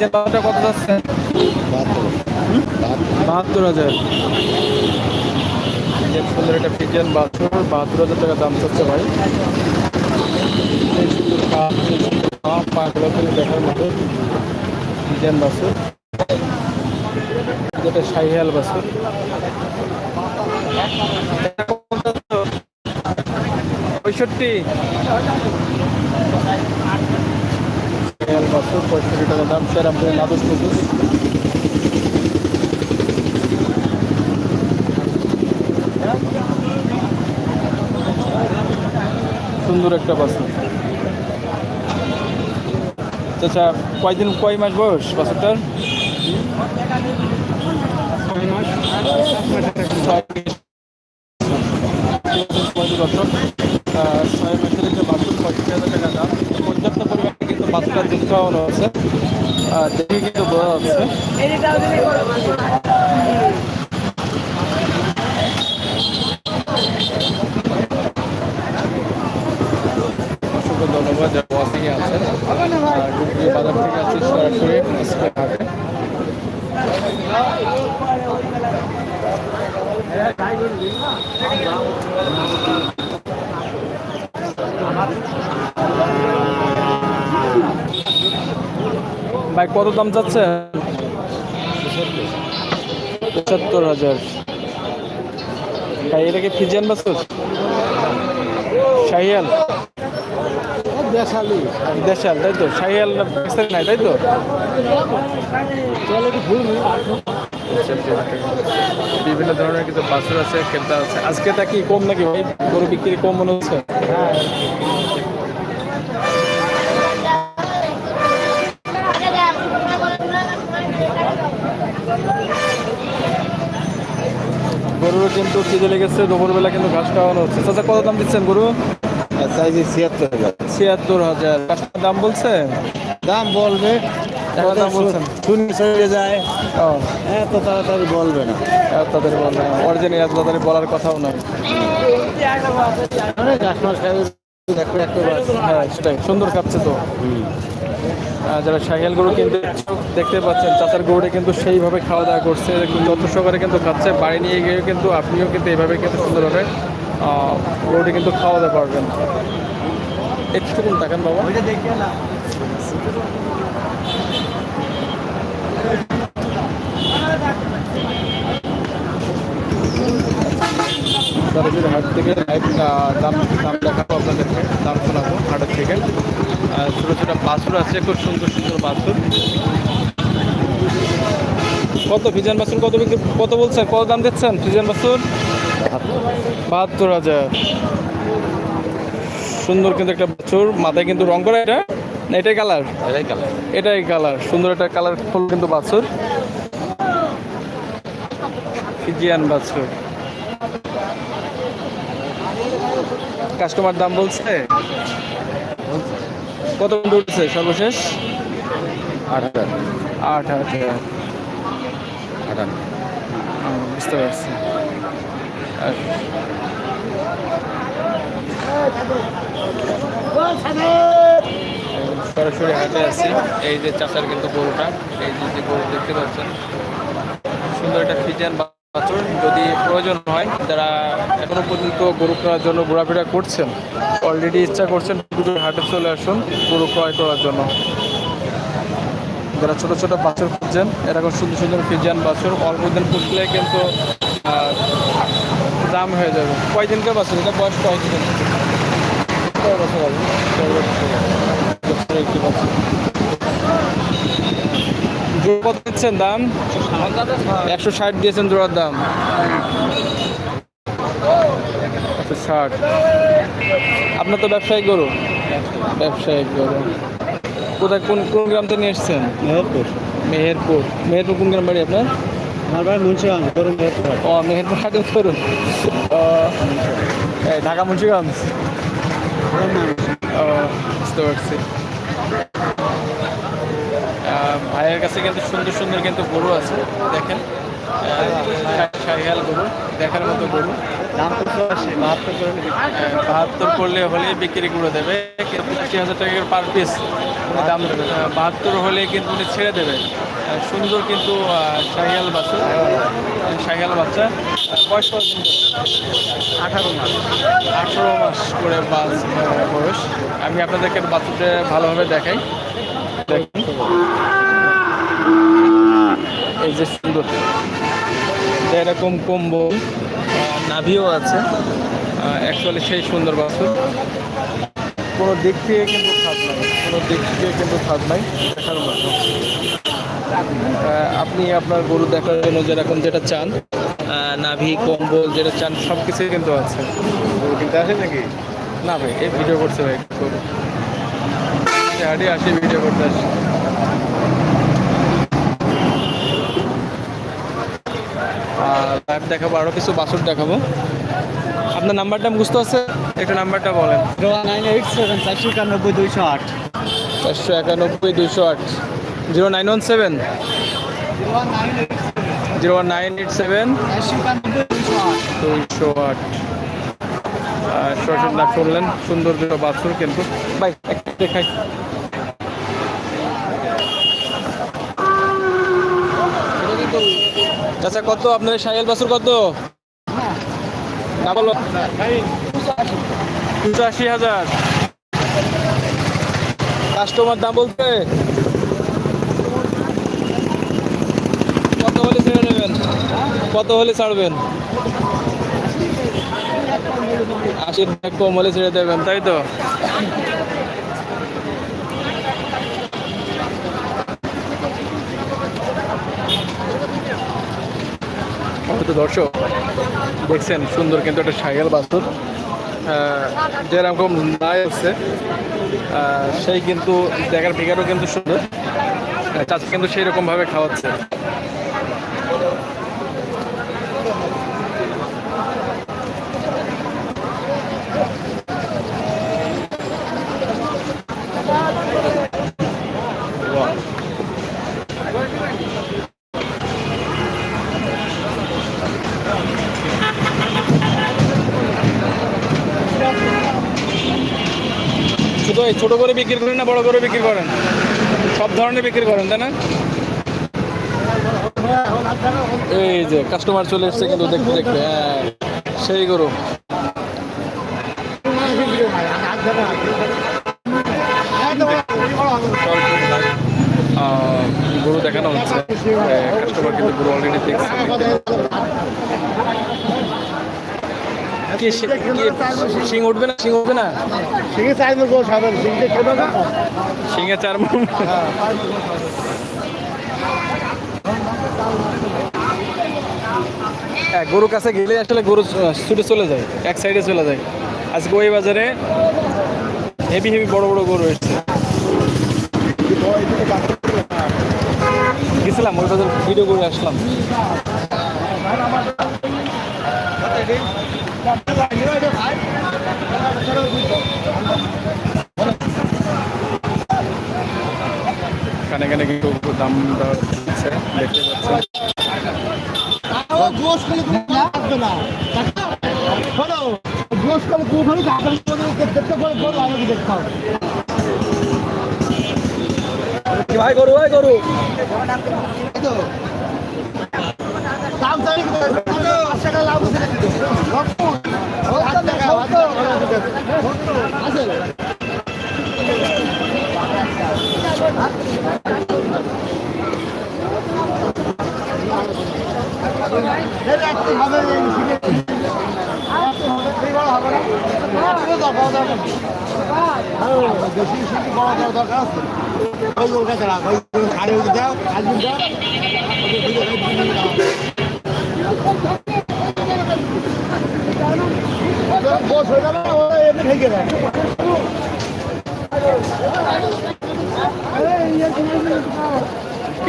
Friesian বাচ্চাটা কত যাচ্ছেন বাহাত্তর। হাজার। সুন্দর একটা ফিজিয়ান বাছুর বাহাত্তর হাজার টাকা দাম চাচ্ছে ভাই। পাগুলো দেখার মতো ফিজিয়ান বাছুর। যেটা শাহিয়াল বাছুর। পঁয়ষট্টি। শাহিয়াল বাছুর পঁয়ষট্টি টাকা দাম স্যার আপনার নাদুস কুদুস সুন্দর একটা বাছুর। আচ্ছা কয়দিন, কয় মাস বয়স বাছুরটার? ছয় মাস ছয় বছর আহ, ছয় মাসের একটা বাছুর পঁয়ষট্টি হাজার টাকা দাম পর্যাপ্ত পরিমাণে কিন্তু বাছুরটা দুধ খাওয়ানো আছে। আর দেখে কিন্তু বোঝা যাচ্ছে ধন্যবাদ যারা ওয়াসিংয়ে আর বাজার থেকে আছে সরাসরি আজকে হাটে ভাই কত দাম যাচ্ছে? পঁচাত্তর হাজার। ভাই এটা কি ফিজিয়ান বাসুর শাহিয়াল? দেশালি। দেশাল তাই তো? শাহিয়াল নাই তাই তো? বিভিন্ন ধরনের কিন্তু বাছুর আছে কেনটা আছে। আজকে তা কি কম নাকি ভাই? গরু বিক্রি কম মনে হচ্ছে? কিন্তু খিদে লেগেছে দুপুরবেলা কিন্তু ঘাস খাওয়ানো হচ্ছে। চাচা কত দাম দিচ্ছেন গরু? চাইছি ছিয়াত্তর হাজার। ছিয়াত্তর হাজার। কাস্টমার দাম বলছে? দাম বলবে দাম বলছেন? শুনে চলে যায়। ও। এত তাড়াতাড়ি বলবে না। আর তাদের বলে অরিজিনাল এত বলার কথাও নয় হ্যাঁ সুন্দর খাচ্ছে তো। যারা সাইকেল গরু কিন্তু দেখতে পাচ্ছেন চাচার গরুটা কিন্তু সেইভাবে খাওয়া দাওয়া করছে কিন্তু যত সহকারে কিন্তু খাচ্ছে, বাড়ি নিয়ে গিয়ে কিন্তু আপনিও কিন্তু এইভাবে কিন্তু সুন্দরভাবে গরুটি কিন্তু খাওয়া দাওয়া পারবেন। একটু দেখেন বাবা। সরাসরি হাট থেকে লাইভ দাম দাম দেখাবো আপনাদেরকে দাম শোনাবো হাটের থেকে ছোটো ছোটো বাছুর আছে খুব সুন্দর সুন্দর বাছুর। কত ফিজান বাছুর কত বিক্রি কত বলছেন কত দাম দিচ্ছেন ফিজান বাছুর? বাহাত্তর হাজার। সুন্দর কিন্তু একটা বাছুর মাথায় কিন্তু রং করা এটা। এটাই কালার? এটাই কালার। এটাই কালার সুন্দর একটা কালার ফুল কিন্তু বাছুর। ফিজিয়ান বাছুর। কাস্টমার দাম বলছে। কত উঠেছে সর্বশেষ? আট হাজার। আট হাজার। আটান্ন বুঝতে পারছি। সরাসরি হাটে আছি। এই যে চাষার কিন্তু গরুটা এই যে গরু দেখতে পাচ্ছেন সুন্দর একটা ফিজিয়ান যদি প্রয়োজন হয়, যারা এখনও পর্যন্ত গরু কেনার জন্য ঘোরাফেরা করছেন অলরেডি ইচ্ছা করছেন হাটে চলে আসুন, গরু ক্রয় করার জন্য। যারা ছোট ছোট বাছুর খুঁজছেন এরকম সুন্দর সুন্দর ফিজিয়ান বাছুর, অল্প দিন পুষলে কিন্তু দাম হয়ে যাবে। কয়দিনকার বাছুর? এটা বয়স কয়দিন কয় বছর হবে? একটি। কত দিচ্ছেন দাম? একশো ষাট দিয়েছেন জোড়ার দাম। একশো ষাট। আপনার তো ব্যবসায়িক গরু? ব্যবসায়িক গরু। কোথায় কোন কোন গ্রাম থেকে নিয়ে এসছেন? মেহেরপুর। মেহেরপুর। মেহেরপুর কোন গ্রাম বাড়ি আপনার? আমার ভাই মুন্সিগঞ্জ করুন মেহেরপুর। ও মেহেরপুর হাটে ঢাকা মুন্সিগঞ্জ? ও বুঝতে পারছি। ভাইয়ের কাছে কিন্তু সুন্দর সুন্দর কিন্তু গরু আছে দেখেন। শাহিয়াল গরু দেখার মতো গরু। বাহাত্তর করে বাহাত্তর করলে হলে বিক্রি করে দেবে কিন্তু আশি হাজার টাকার পার পিস উনি দাম দেবে। বাহাত্তর হলে কিন্তু উনি ছেড়ে দেবে। সুন্দর কিন্তু শাহিয়াল বাচ্চা। শাহিয়াল বাচ্চা। বয়স আঠারো মাস। আঠারো মাস করে বাস বয়স। আমি আপনাদেরকে বাচ্চাটা ভালোভাবে দেখাই দেখুন এই যে সুন্দর। এরকম কম্বল নাভিও আছে অ্যাকচুয়ালি সেই সুন্দর বাছুর। কোনো দিক থেকে কিন্তু খাদ নাই কোনো দিক থেকে কিন্তু খাদ নাই দেখার মতো আপনি আপনার গরু দেখার জন্য যেরকম যেটা চান নাভি কম্বল যেটা চান সব কিছুই কিন্তু আছে। আসে নাকি? না ভাই এই ভিডিও করছে ভাই হাঁটি আসি ভিডিও করতে আসি। আর দেখাবো আরও কিছু বাছুর দেখাবো। আপনার নাম্বারটা বুঝতে আছে? একটু নাম্বারটা বলেন। নাইন এইট সেভেন চারশো একানব্বই দুইশো আট। চারশো একানব্বই দুইশো আট। Zero nine one seven zero one nine eight seven দুইশো আট। সরষের শুনলেন? সুন্দর দুটো বাছুর কিন্তু। একটা দেখাই। চাচা, কত? আপনার সাইকেল বাছুর কত? না বলো। দুশো আশি হাজার। কাস্টমার দাম বলতে? কত হলে ছেড়ে নেবেন? কত হলে ছাড়বেন? আশির কম হলে ছেড়ে দেবেন, তাই তো? হয়তো দর্শক দেখছেন সুন্দর কিন্তু একটা সাইকেল আহ, যেরকম নাই আহ, সেই কিন্তু জায়গার ফিগারও কিন্তু সুন্দর চাষ কিন্তু সেই রকমভাবে খাওয়াচ্ছে। ছোট করে বিক্রি করেন না, বড় করে বিক্রি করেন? সব ধরনের বিক্রি করেন, তাই না? এই যে কাস্টমার চলে এসছে কিন্তু দেখতে দেখতে হ্যাঁ সেই গরু আহ, গরু দেখানো হচ্ছে কাস্টমার কিন্তু গরু অলরেডি দেখছে শিং উঠবে না? শিং উঠবে না? সিঙ্গে চাই মো গোল সাবেন ছোট না। শিঙে চার মন হ্যাঁ। গরুর কাছে গেলে আসলে গরু ছুটে চলে যায় এক সাইডে চলে যায়। আজকে ওই বাজারে হেভি হেভি বড় বড় গরু এসছে। গেছিলাম ওই বাজার ভিডিও করে আসলাম। কানে কানে কিন্তু দাম হচ্ছে, দেখতে পাচ্ছেন। গোস করে গোস করে তুমি ধরে কাকার বড় করা দরকার আছে। ওই লোকটা ছাড়া ওই আরে ওই দাও আজকে দাও। বস হয়ে যাবে ওরা এমনি থেকে যাবে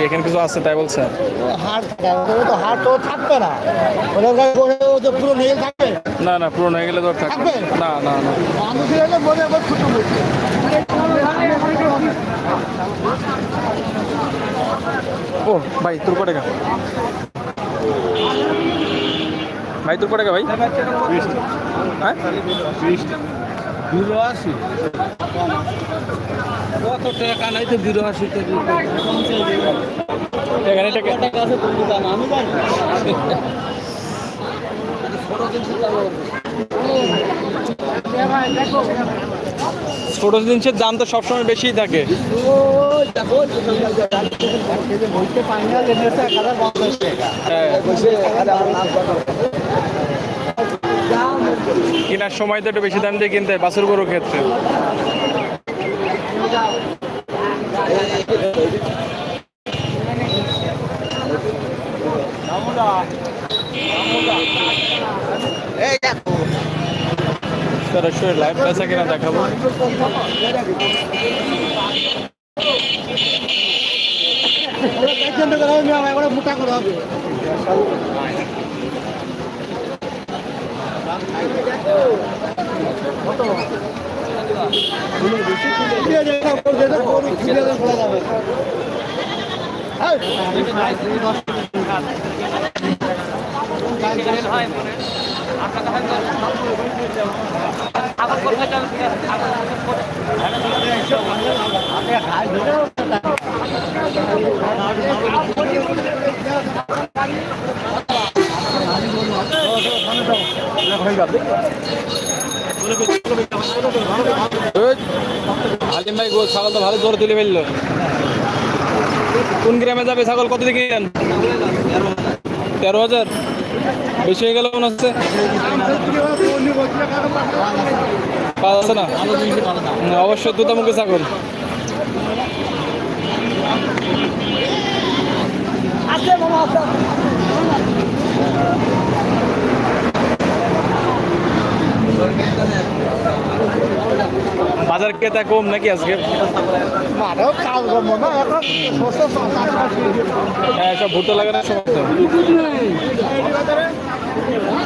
এখানে কিছু আছে তাই বলছে? হাট তো হাট তো থাকবে না। ওদের কাছে বসে ও যে পুরো নেই থাকবে। না না পুরো হয়ে গেলে তো থাকবে? না। না না মনে ও, ভাই, তোর কটে ভাই, তোর কটা ভাই? হ্যাঁ? বিরাশি কত টাকা নাই তো বিরাশি এখানে টাকা ছোট জিনিসের দাম তো সবসময় বেশিই থাকে। হ্যাঁ। কেনার সময় তো একটু বেশি দাম দিয়ে কিনতে হয় বাছুর গরুর ক্ষেত্রে। সরাসরি লাইভ বেচা কিনা দেখাবো। মোটা করে ওই, হালিম ভাই গো ছাগল তো ভালো জোর তুলে ফেলল। কোন গ্রামে যাবে ছাগল? কত দিকে তেরো হাজার? বেশি হয়ে গেল মনে হচ্ছে পাওয়া যাচ্ছে না? হুম, অবশ্যই দুটামুখী ছাগল। বাজার ক্রেতা কম নাকি আজকে? হ্যাঁ সব ভুট্টা লাগানোর সময় তো দেখুন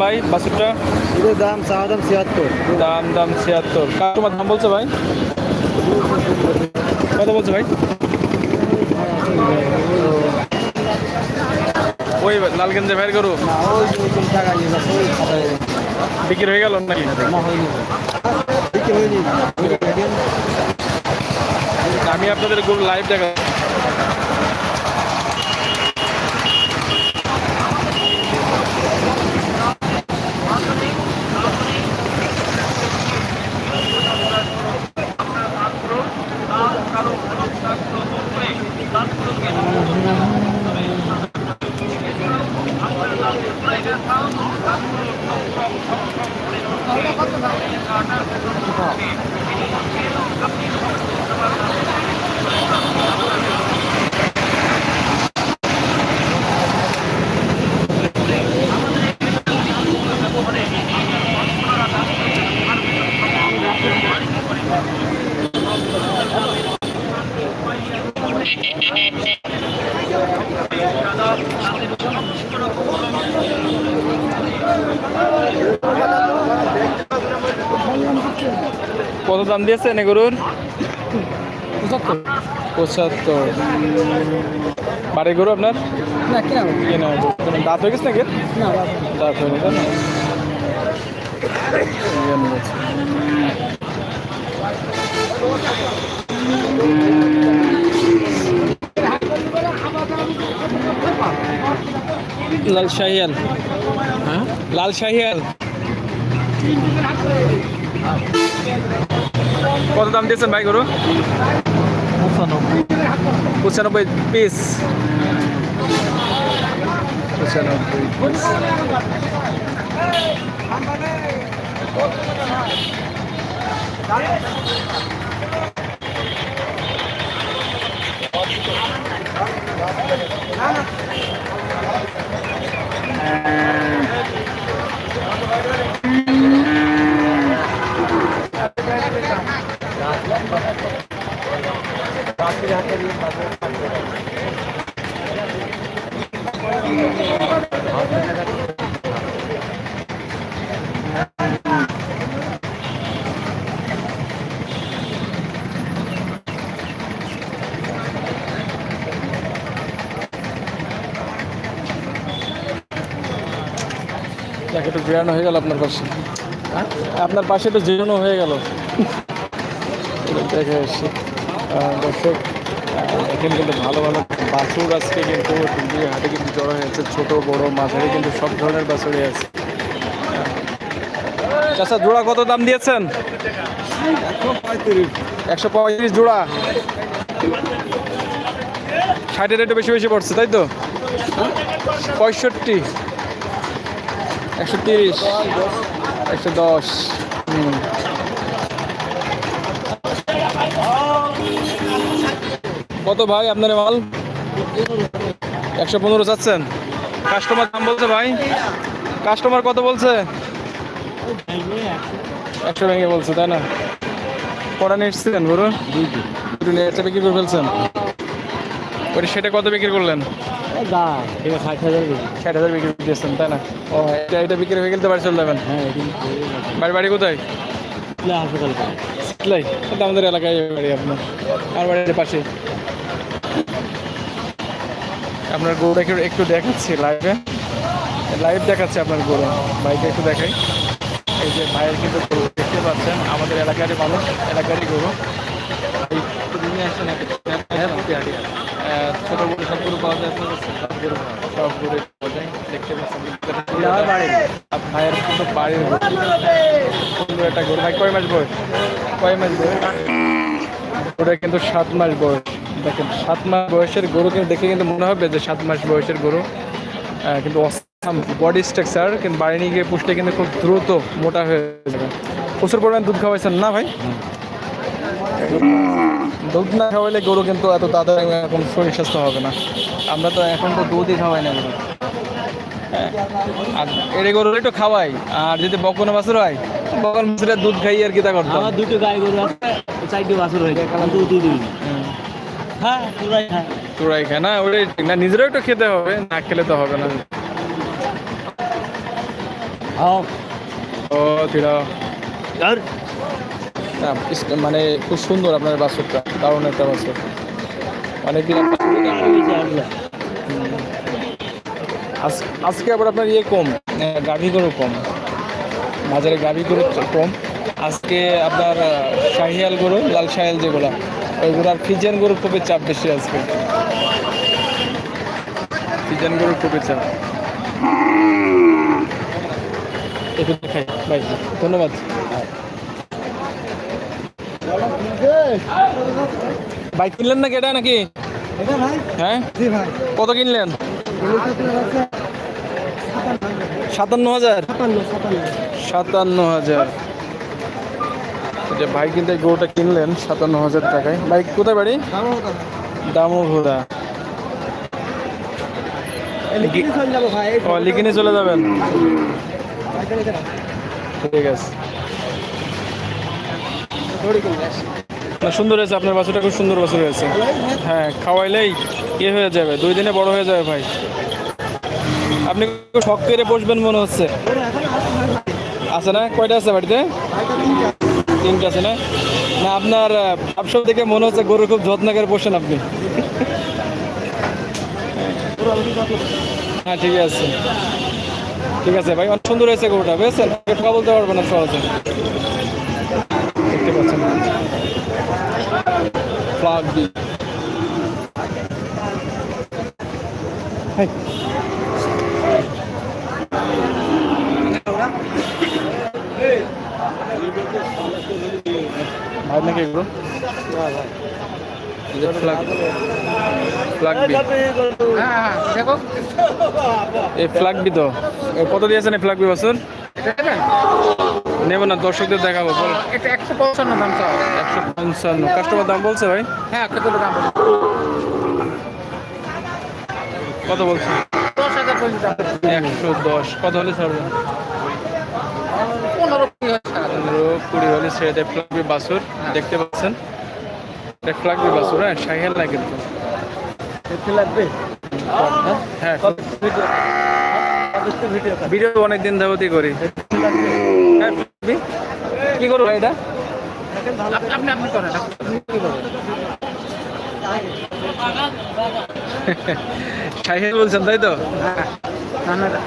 ভাই বাসুরটা এদের দাম চা দাম ছিয়াত্তর। দাম দাম ছিয়াত্তর। কাস্টমার দাম বলছে ভাই? কত বলছে ভাই? ওই ভাইয়ের গরু যাচ্ছে ওই খাতায় বিক্রি হয়ে গেল নাকি? আমি আপনাদের গরু লাইভ দেখা কত দাম দিয়েছেন এ গরুর? পঁচাত্তর। বাড়ির গরু আপনার? দাঁত হয়ে গেছে নাকি? দাঁত হয়ে গেছে লাল শাহিয়াল। হ্যাঁ? লাল শাহিয়াল। কত দাম দিয়েছেন ভাই গরু পঁচানব্বই পঁচানব্বই পিস পঁচানব্বই। যাক, একটু হয়ে গেল আপনার পাশে। আপনার পাশে একটু জিরানো হয়ে গেল। দেখে এসছি দর্শক এখানে কিন্তু ভালো ভালো বাছুর আজকে কিন্তু টুঙ্গির হাটে কিন্তু জড়ো হয়েছে। ছোট, বড়, মাঝারি কিন্তু সব ধরনের বাছুরই আছে। চাষা জোড়া কত দাম দিয়েছেন? একশো পঁয়ত্রিশ জোড়া। ষাটের একটু বেশি বেশি পড়ছে, তাই তো? পঁয়ষট্টি। একশো তিরিশ। একশো দশ। কত ভাই আপনার মাল? একশো পনেরো চাচ্ছেন। কাস্টমার দাম বলছে ভাই। কাস্টমার কত বলছে? একশো ভেঙে বলছে তাই না? কটা নিয়ে এসছিলেন গরু? দুটো নিয়ে এসে বিক্রি করে ফেলছেন। ওই সেটা কত বিক্রি করলেন? দা ষাট হাজার বিক্রি দিয়েছেন তাই না? ও এটা এটা বিক্রি হয়ে গেলে বাড়ি চলে যাবেন। হ্যাঁ বাড়ি বাড়ি কোথায়? হাসপাতাল এলাকায় বাড়ি আপনার। আমার বাড়ির পাশে আপনার গরুটাকে একটু দেখাচ্ছি লাইভে লাইভ দেখাচ্ছে আপনার গরু। বাইকে একটু দেখাই। এই যে ভাইয়ের কিন্তু গরু দেখতে পাচ্ছেন। আমাদের এলাকারই মানুষ এলাকারই গরু। আসেন একটু। আহ, ছোট গরু সব গরু পাওয়া যায় আপনার সব গরু পাওয়া যায়। দেখতে পাচ্ছেন। ভাইয়ের কিন্তু বাড়ির সুন্দর একটা গরু। ভাই কয় মাস বয়স? কয় মাস বয়স? ওটা কিন্তু সাত মাস বয়স। দেখেন সাত মাস বয়সের গরু কিন্তু দেখে কিন্তু মনে হবে যে সাত মাস বয়সের গরু। কিন্তু বডি স্ট্রাকচার কিন্তু বাড়ি নিয়ে গিয়ে পুষলে কিন্তু খুব দ্রুত মোটা হয়ে যাবে। প্রচুর পরিমাণ দুধ খাওয়াইছেন না ভাই? দুধ না খাওয়াইলে গরু কিন্তু এত তাড়াতাড়ি এরকম শরীর স্বাস্থ্য হবে না। আমরা তো এখন তো দুধই খাওয়াই না। গরু হ্যাঁ, আর এড়ে গরু একটু খাওয়াই আর যদি বকনে বাছুর হয় বকন বাছুরের দুধ খাই আর কি তা আমার দুটো গাই গরু আছে চারটে বাছুর হয়েছে কারণ দুধ। হ্যাঁ পুরাই হ্যাঁ। খায়। না ওটাই ঠিক। না নিজেরও একটু খেতে হবে না খেলে তো হবে না। হ্যাঁ। ও আর? মানে খুব সুন্দর আপনার বাছুরটা। দারুণ একটা বাছুর। মানে কি আজ- আজকে আবার আপনার ইয়ে কম গাভী গরু কম। বাজারে গাভী গরু কম। আজকে আপনার শাহিয়াল গরু লাল শাহিয়াল যেগুলো। ওইগুলো আর ফিজিয়ান গরুর খুবই চাপ বেশি আজকে। ফিজিয়ান গরুর খুবই চাপ। একটু দেখাই ভাই ধন্যবাদ। বাইক কিনলেন নাকি এটা নাকি? হ্যাঁ? কত কিনলেন? সাতান্ন হাজার। সাতান্ন হাজার। যে ভাই কিন্তু এই গরুটা কিনলেন সাতান্ন হাজার টাকায়। ভাই কোথায় বাড়ি? ভাই লিখিনে চলে যাবেন? ঠিক আছে। সুন্দর হয়েছে আপনার বাছুরটা খুব সুন্দর বাছুর হয়েছে। হ্যাঁ খাওয়াইলেই ইয়ে হয়ে যাবে দুই দিনে বড় হয়ে যাবে ভাই। আপনি শখ করে বসবেন মনে হচ্ছে। আছে না? কয়টা আছে বাড়িতে? তিনটা আছে না? না, আপনার ব্যবসা দেখে মনে হচ্ছে গরু খুব যত্ন করে বসেন আপনি। হ্যাঁ ঠিক আছে। ঠিক আছে, ভাই, অনেক সুন্দর হয়েছে গরুটা, বুঝেছেন? কথা বলতে পারব না সহজে। দেখতে নাকি এগুলো? ফ্লাগ ফ্লাগ বি হ্যাঁ হ্যাঁ এই তো। কত দিয়েছেন এই ফ্লাগ বি বছর? নেব না দর্শকদের দেখাবো বল। এটা একশো পঞ্চান্ন দাম একশো পঞ্চান্ন। কাস্টমার দাম বলছে ভাই? হ্যাঁ কত দাম কত বলছে। একশো দশ। কত হলে ছাড়বেন পনেরো কুড়ি হাজার টাকা দাম। পনেরো কুড়ি হলে ছেড়ে দেয় ফ্লাগবি বাসুর দেখতে পাচ্ছেন? এটা ফ্লাগবি বাসুর হ্যাঁ সাইকেল না কিন্তু। লাগবে? হ্যাঁ। ভিডিও অনেক দিন যাবতই করি। হ্যাঁ কি করব এটা? সাইকেল বলছেন তাই তো? হ্যাঁ। এটা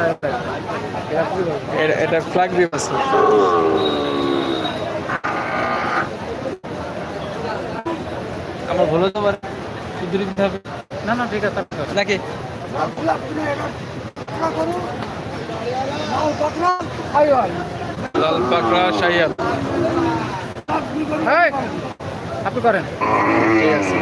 এটা কি করবেন? এটা- এটা ফ্লাগবি বাসুর আমার ভুলে তো পারে। শুধু দিতে হবে। না না ঠিক আছে আপনি করেন। নাকি? লাল পাকড়া শাহিয়াল আপনি করেন। ঠিক আছে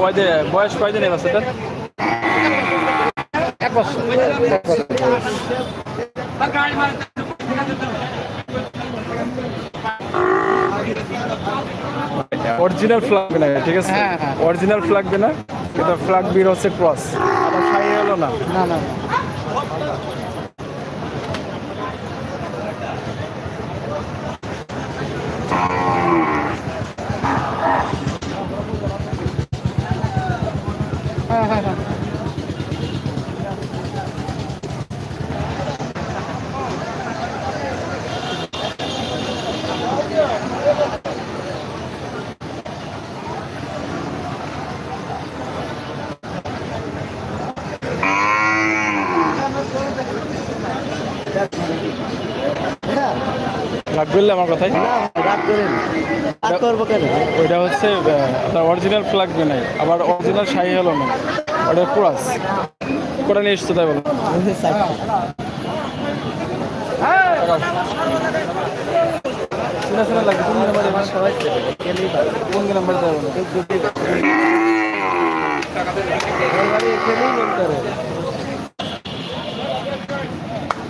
কয়দিন বয়স কয়দিন এবার সেটা অরিজিনাল ফ্ল্যাগ না ঠিক আছে হ্যাঁ, হ্যাঁ। অরিজিনাল ফ্ল্যাগ না এটা ফ্ল্যাগ বির হচ্ছে ক্রস আবার শাহিয়ালও না না না না। হ্যাঁ হ্যাঁ হ্যাঁ বললে আমার কথাই? ওইটা হচ্ছে আপনার অরিজিনাল ফ্ল্যাগ নাই। আবার অরিজিনাল শাহিয়ালও না। ওটা ক্রস। কোটা নিয়ে এসছো তাই বলো।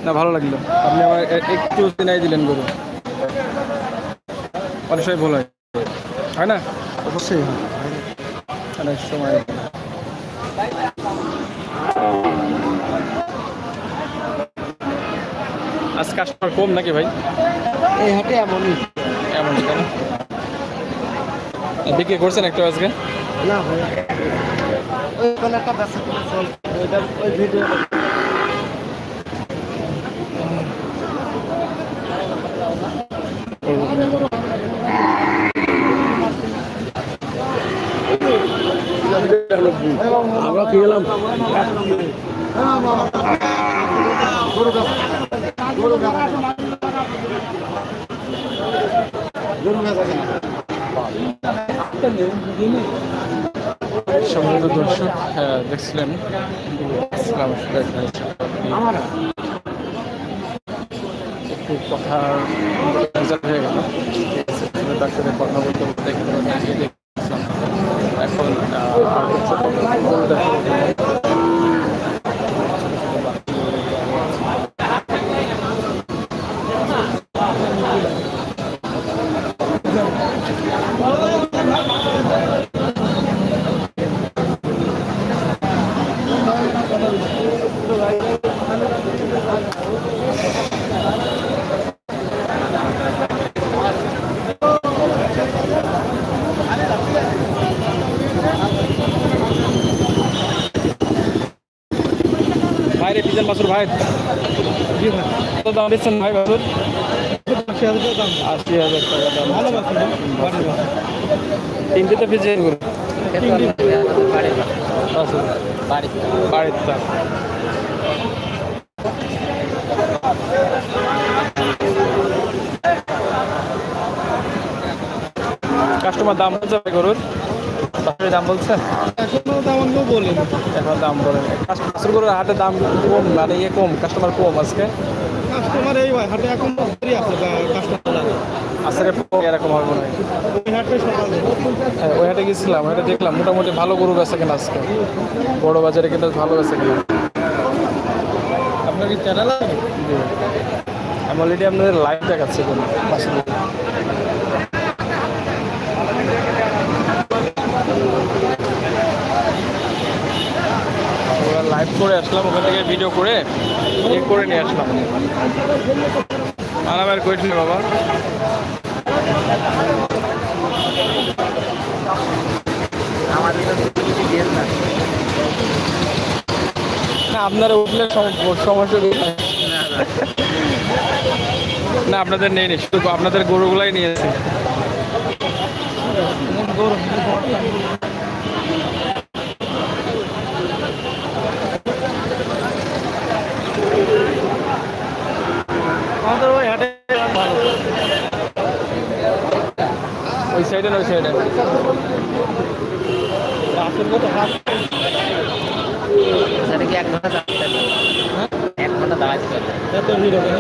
না ভালো লাগল। আপনি আমার একটু চিনাই দিলেন গরু। অনেক সময় ভুল হয়। হয় না? অবশ্যই। অনেক সময়। আজ কাস্টমার কম নাকি ভাই? এই হাটে এমনই। এমন কেন বিক্রি করছেন একটু আজকে? না ভাই। ওই করে চল ওই ভিডিও আমরা কি গেলাম? সম্মানিত দর্শক হ্যাঁ, দেখছিলেন একটু কথা হয়ে গেল। তার সাথে কথা বলতে বলতে কিন্তু আমি আগে দেখছিলাম। এখন আহ, আর ভাই কত দাম দিচ্ছেন ভাই বাসুর আশি হাজার টাকা দাম তিনটে তো বাছুর। বাড়ির দাম কাস্টমার দাম হচ্ছে গরুর? দাম বলছেন এখনও দাম বলেন। বাছুর গরুর হাটে দাম কম মানে ইয়ে কম কাস্টমার কম আজকে। কাস্টমার এই হাটে এখন কাস্টমার আজকে এরকম হবে হ্যাঁ, ওই হাটে গেছিলাম ওই হাটে দেখলাম মোটামুটি ভালো গরু বেচে কেনা আজকে। বড় বাজারে কিন্তু ভালো বেচে কেনা। আপনার কি চ্যানেল। আমি অলরেডি আপনাদের লাইভ দেখাচ্ছি বাছুর গরু। লাইভ করে আসলাম, ওখান থেকে ভিডিও করে করে নিয়ে আসলাম। আর কইছিল বাবা। না, আপনারা উঠলে সম- সমস্যা। না, আপনাদের নেই নি, শুধু আপনাদের গরুগুলাই নিয়েছে আমাদের ওই হাটে ভালো ওই সাইডে না ওই সাইডে আসল মতো হাট সেটা কি এক ঘণ্টা দাঁড়াতে এক ঘণ্টা দাঁড়াতে এত ভিড় হবে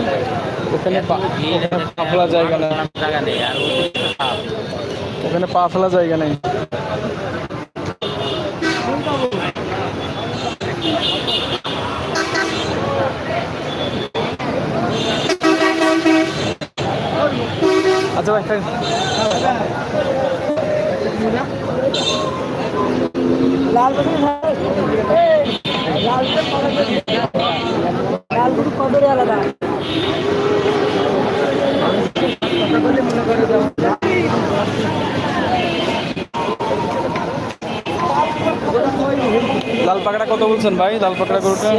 ওখানে পা- ফেলা জায়গা নেই। ওখানে পা ফেলা জায়গা নেই। আচ্ছা ভাই খাই। লাল পাকড়া কত বলছেন ভাই? লাল পাকড়া গরুটা?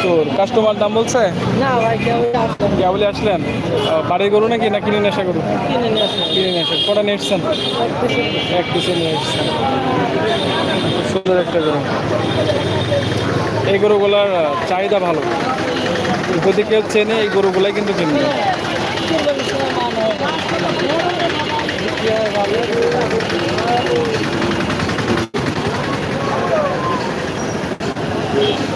ছিয়াত্তর কাস্টমার দাম বলছে? না ভাই কেউ কেবলই আসলেন? বাড়ির গরু নাকি না কিনে নেশা গরু? কিনে নিয়ে আসেন কটা নিয়ে এসছেন? এক পিসে। নিয়ে এসছেন। সুন্দর একটা গরু। এই গরুগুলার চাহিদা ভালো। যদি কেউ চেনে এই গরুগুলাই কিন্তু কিনবে সম্মানিত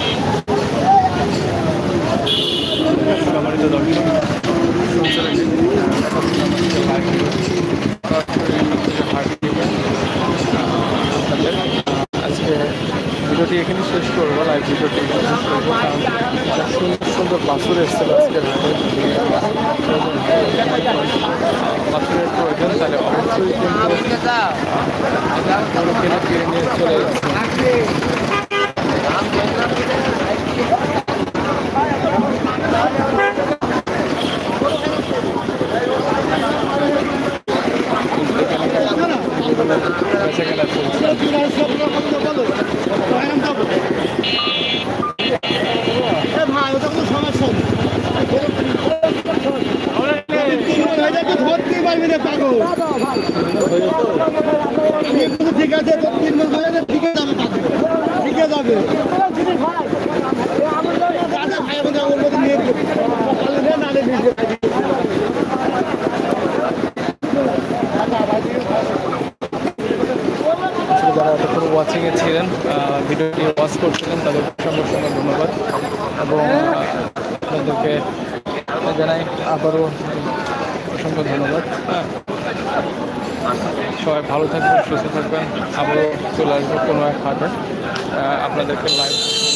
চলে আসব কোনো এক হাটে আপনাদেরকে লাইভ